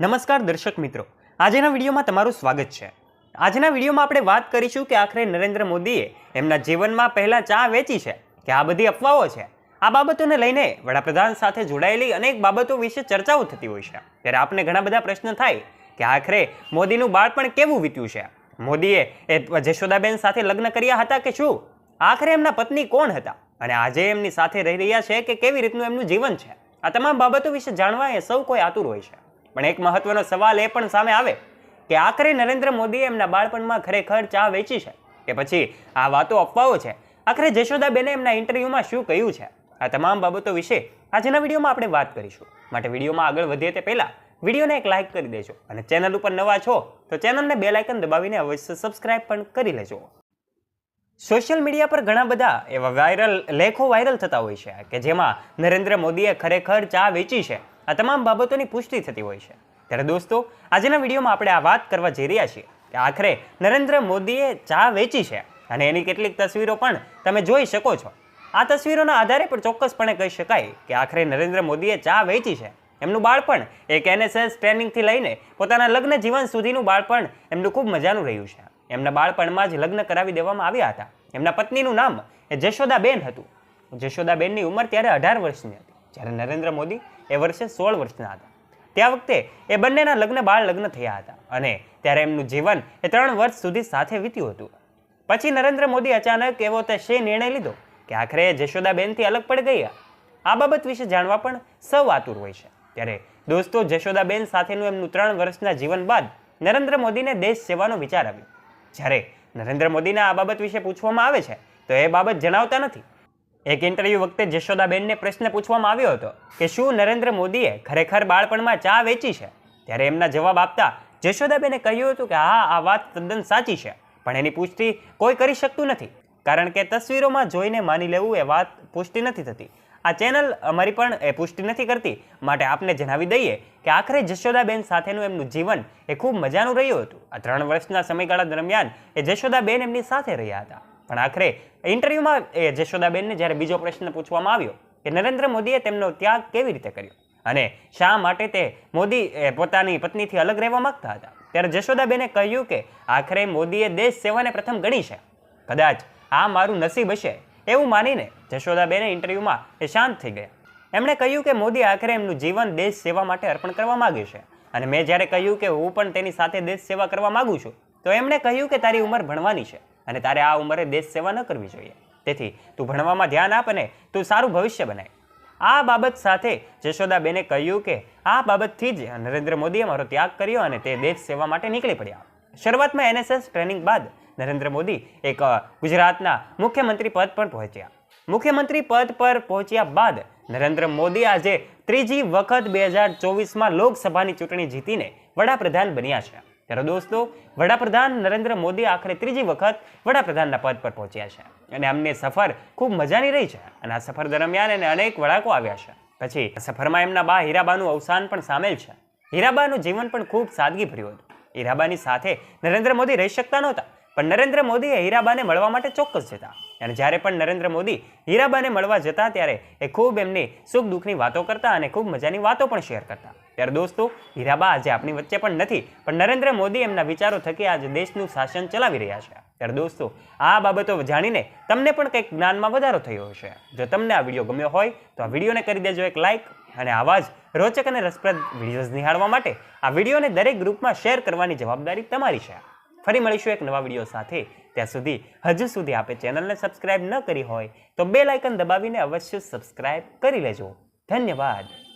નમસ્કાર દર્શક મિત્રો. આજના વિડીયોમાં તમારું સ્વાગત છે. આજના વિડીયોમાં આપણે વાત કરીશું કે આખરે નરેન્દ્ર મોદીએ એમના જીવનમાં પહેલાં ચા વેચી છે, કે આ બધી અફવાઓ છે. આ બાબતોને લઈને વડાપ્રધાન સાથે જોડાયેલી અનેક બાબતો વિશે ચર્ચાઓ થતી હોય છે. ત્યારે આપને ઘણા બધા પ્રશ્ન થાય કે આખરે મોદીનું બાળપણ કેવું વીત્યું છે? મોદીએ એ જશોદાબેન સાથે લગ્ન કર્યા હતા કે શું? આખરે એમના પત્ની કોણ હતા? અને આજે એમની સાથે રહી રહ્યા છે કે કેવી રીતનું એમનું જીવન છે? આ તમામ બાબતો વિશે જાણવા એ સૌ કોઈ આતુર હોય છે. પણ એક મહત્વનો સવાલ એ પણ સામે આવે કે આખરે નરેન્દ્ર મોદીએ એમના બાળપણમાં ખરેખર ચા વેચી છે? કે પછી આ વાતો અફવાઓ છે? આખરે જશોદાબેને એમના ઇન્ટરવ્યૂમાં શું કહ્યું છે? આ તમામ બાબતો વિશે આજના વિડીયોમાં આપણે વાત કરીશું. માટે વિડીયોમાં આગળ વધીએ તે પહેલાં વિડીયોને એક લાઇક કરી દેજો અને ચેનલ ઉપર નવા છો તો ચેનલને બે લાઇકન દબાવીને અવશ્ય સબસ્ક્રાઇબ પણ કરી લેજો. સોશિયલ મીડિયા પર ઘણા બધા એવા વાયરલ લેખો વાયરલ થતા હોય છે કે જેમાં નરેન્દ્ર મોદીએ ખરેખર ચા વેચી છે. આ તમામ બાબતોની પુષ્ટિ થતી હોય છે. ત્યારે દોસ્તો, આજના વિડીયોમાં આપણે આ વાત કરવા જઈ રહ્યા છીએ કે આખરે નરેન્દ્ર મોદીએ ચા વેચી છે અને એની કેટલીક તસવીરો પણ તમે જોઈ શકો છો. આ તસવીરોના આધારે પણ ચોક્કસપણે કહી શકાય કે આખરે નરેન્દ્ર મોદીએ ચા વેચી છે. એમનું બાળપણ એક એનએસએસ ટ્રેનિંગથી લઈને પોતાના લગ્ન જીવન સુધીનું બાળપણ એમનું ખૂબ મજાનું રહ્યું છે. એમના બાળપણમાં જ લગ્ન કરાવી દેવામાં આવ્યા હતા. એમના પત્નીનું નામ એ જશોદાબેન હતું. જશોદાબેનની ઉંમર ત્યારે અઢાર વર્ષની હતી. જ્યારે નરેન્દ્ર મોદી એ વર્ષે સોળ વર્ષના હતા. ત્યાં વખતે એ બંનેના લગ્ન બાળ લગ્ન થયા હતા અને ત્યારે એમનું જીવન એ ત્રણ વર્ષ સુધી સાથે વીત્યું હતું. પછી નરેન્દ્ર મોદી અચાનક એવો તે શે નિર્ણય લીધો કે આખરે જશોદાબેનથી અલગ પડી ગયા? આ બાબત વિશે જાણવા પણ સૌ આતુર હોય છે. ત્યારે દોસ્તો જશોદાબેન સાથેનું એમનું ત્રણ વર્ષના જીવન બાદ નરેન્દ્ર મોદીને દેશ સેવાનો વિચાર આવ્યો. જ્યારે નરેન્દ્ર મોદીને આ બાબત વિશે પૂછવામાં આવે છે, તો એ બાબત જણાવતા નથી. એક ઇન્ટરવ્યૂ વખતે જશોદાબેનને પ્રશ્ન પૂછવામાં આવ્યો હતો કે શું નરેન્દ્ર મોદીએ ખરેખર બાળપણમાં ચા વેચી છે? ત્યારે એમના જવાબ આપતા જશોદાબેને કહ્યું હતું કે હા, આ વાત તદ્દન સાચી છે, પણ એની પુષ્ટિ કોઈ કરી શકતું નથી. કારણ કે તસવીરોમાં જોઈને માની લેવું એ વાત પુષ્ટિ નથી થતી. આ ચેનલ અમારી પણ એ પુષ્ટિ નથી કરતી. માટે આપને જણાવી દઈએ કે આખરે જશોદાબેન સાથેનું એમનું જીવન એ ખૂબ મજાનું રહ્યું હતું. આ ત્રણ વર્ષના સમયગાળા દરમિયાન એ જશોદાબેન એમની સાથે રહ્યા હતા. પણ આખરે ઇન્ટરવ્યૂમાં એ જશોદાબેનને જ્યારે બીજો પ્રશ્ન પૂછવામાં આવ્યો કે નરેન્દ્ર મોદીએ તેમનો ત્યાગ કેવી રીતે કર્યો? અને શા માટે તે મોદી પોતાની પત્નીથી અલગ રહેવા માંગતા હતા? ત્યારે જશોદાબેને કહ્યું કે આખરે મોદીએ દેશ સેવાને પ્રથમ ગણી છે. કદાચ આ મારું નસીબ હશે એવું માનીને જશોદાબેને ઇન્ટરવ્યૂમાં એ શાંત થઈ ગયા. એમણે કહ્યું કે મોદી આખરે એમનું જીવન દેશ સેવા માટે અર્પણ કરવા માગે છે. અને મેં જ્યારે કહ્યું કે હું પણ તેની સાથે દેશ સેવા કરવા માગું છું, તો એમણે કહ્યું કે તારી ઉંમર ભણવાની છે. અને તારે આ ઉંમરે દેશ સેવા ન કરવી જોઈએ. તેથી તું ભણવામાં ધ્યાન આપ અને તું સારું ભવિષ્ય બનાય. આ બાબત સાથે જશોદાબેને કહ્યું કે આ બાબતથી જ નરેન્દ્ર મોદીએ મારો ત્યાગ કર્યો અને તે દેશ સેવા માટે નીકળી પડ્યા. શરૂઆતમાં એનએસએસ ટ્રેનિંગ બાદ નરેન્દ્ર મોદી એક ગુજરાતના મુખ્યમંત્રી પદ પર પહોંચ્યા. મુખ્યમંત્રી પદ પર પહોંચ્યા બાદ નરેન્દ્ર મોદી આજે ત્રીજી વખત બે હજાર ચોવીસમાં લોકસભાની ચૂંટણી જીતીને વડાપ્રધાન બન્યા છે. ત્યારે દોસ્તો, વડાપ્રધાન નરેન્દ્ર મોદી આખરે ત્રીજી વખત વડાપ્રધાનના પદ પર પહોંચ્યા છે. અને એમની સફર ખૂબ મજાની રહી છે. અને આ સફર દરમિયાન એને અનેક વળાકો આવ્યા છે. પછી સફરમાં એમના બા હીરાબાનું અવસાન પણ સામેલ છે. હીરાબાનું જીવન પણ ખૂબ સાદગી ભર્યું હતું. હીરાબાની સાથે નરેન્દ્ર મોદી રહી શકતા નહોતા. પણ નરેન્દ્ર મોદીએ હીરાબાને મળવા માટે ચોક્કસ જતા. અને જ્યારે પણ નરેન્દ્ર મોદી હીરાબાને મળવા જતા, ત્યારે એ ખૂબ એમની સુખ દુઃખની વાતો કરતા અને ખૂબ મજાની વાતો પણ શેર કરતા. ત્યારે દોસ્તો, હીરાબા આજે આપણી વચ્ચે પણ નથી, પણ નરેન્દ્ર મોદી એમના વિચારો થકી આજે દેશનું શાસન ચલાવી રહ્યા છે. ત્યારે દોસ્તો, આ બાબતો જાણીને તમને પણ કંઈક જ્ઞાનમાં વધારો થયો હશે. જો તમને આ વીડિયો ગમ્યો હોય, તો આ વિડીયોને કરી દેજો એક લાઇક અને આવા જ રોચક અને રસપ્રદ વિડીયોઝ નિહાળવા માટે આ વિડીયોને દરેક ગ્રુપમાં શેર કરવાની જવાબદારી તમારી છે. ફરી મળીશું એક નવા વીડિયો સાથે. ત્યાં સુધી, હજુ સુધી આપે ચેનલને સબસ્ક્રાઇબ ન કરી હોય, તો બે લાઇકન દબાવીને અવશ્ય સબસ્ક્રાઇબ કરી લેજો. ધન્યવાદ.